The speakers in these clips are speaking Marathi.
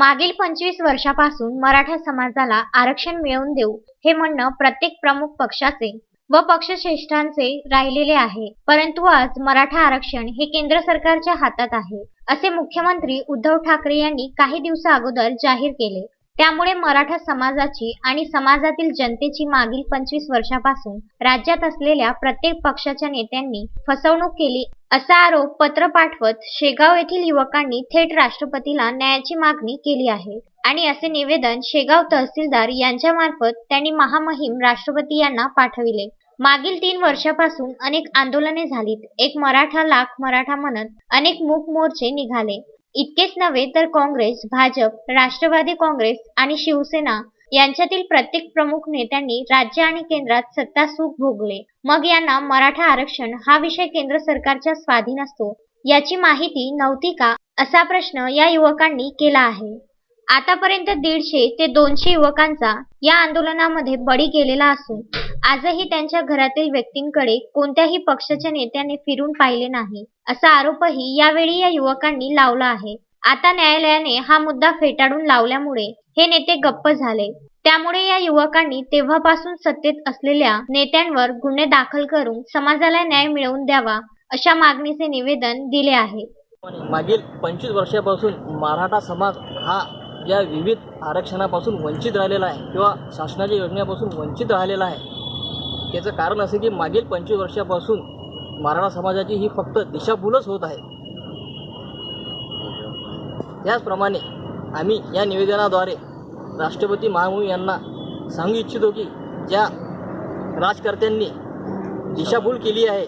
मागील पंचवीस वर्षापासून मराठा समाजाला आरक्षण मिळवून देऊ हे म्हणणं प्रत्येक प्रमुख पक्षाचे व पक्षश्रेष्ठांचे राहिलेले आहे. परंतु आज मराठा आरक्षण हे केंद्र सरकारच्या हातात आहे असे मुख्यमंत्री उद्धव ठाकरे यांनी काही दिवसा अगोदर जाहीर केले. त्यामुळे मराठा समाजाची आणि समाजातील जनतेची मागील पंचवीस वर्षापासून राज्यात असलेल्या प्रत्येक पक्षाच्या नेत्यांनी फसवणूक केली असा आरोप पत्र पाठवत शेगाव येथील युवकांनी थेट राष्ट्रपतीला न्यायाची मागणी केली आहे. आणि असे निवेदन शेगाव तहसीलदार यांच्यामार्फत त्यांनी महामहिम राष्ट्रपती यांना पाठविले. मागील तीन वर्षापासून अनेक आंदोलने झालीत. एक मराठा लाख मराठा म्हणत अनेक मूक मोर्चे निघाले. इतकेच नव्हे तर काँग्रेस भाजप राष्ट्रवादी काँग्रेस आणि शिवसेना यांच्यातील प्रत्येक प्रमुख नेत्यांनी राज्य आणि केंद्रात सत्ता सुख भोगले. मग यांना मराठा आरक्षण हा विषय केंद्र सरकारच्या स्वाधीन असतो याची माहिती नव्हती का? असा प्रश्न या युवकांनी केला आहे. आतापर्यंत दीडशे ते दोनशे युवकांचा या आंदोलनामध्ये बळी गेलेला असून आजही त्यांच्या घरातील व्यक्तींकडे कोणत्याही पक्षाच्या नेत्याने फिरून पाहिले नाही असा आरोपही यावेळी या युवकांनी लावला आहे. आता न्यायालयाने हा मुद्दा फेटाळून लावल्यामुळे हे नेते गप्प झाले. त्यामुळे या युवकांनी तेव्हापासून सत्तेत असलेल्या नेत्यांवर गुन्हे दाखल करून समाजाला न्याय मिळवून द्यावा अशा मागणीचे निवेदन दिले आहे. मागील पंचवीस वर्षापासून मराठा समाज हा या विविध आरक्षणापासून वंचित राहिलेला आहे किंवा शासनाच्या योजनेपासून वंचित राहिलेला आहे. याचं कारण असं की मागील पंचवीस वर्षापासून मराठा समाजाची ही फक्त दिशाभूलच होत आहे. त्याचप्रमाणे आम्ही या निवेदनाद्वारे राष्ट्रपती महामू यांना सांगू इच्छितो की ज्या राजकर्त्यांनी दिशाभूल केली आहे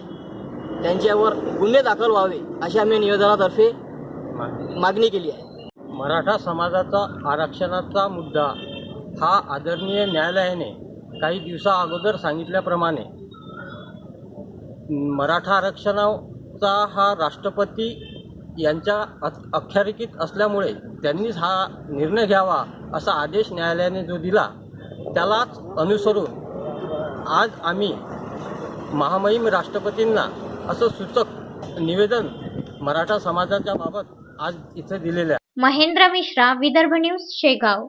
त्यांच्यावर गुन्हे दाखल व्हावे अशी आम्ही निवेदनातर्फे मागणी केली आहे. मराठा समाजाचा आरक्षणाचा मुद्दा हा आदरणीय न्यायालयाने काही दिवसा अगोदर सांगितल्याप्रमाणे मराठा आरक्षणाचा हा राष्ट्रपती यांच्या अ- अखत्यारिकीत असल्यामुळे त्यांनीच हा निर्णय घ्यावा असा आदेश न्यायालयाने जो दिला त्यालाच अनुसरून आज आम्ही महामहिम राष्ट्रपतींना असं सूचक निवेदन मराठा समाजाच्या बाबत आज इथे दिलेलं आहे. महेंद्र मिश्रा विदर्भ न्यूज शेगाव.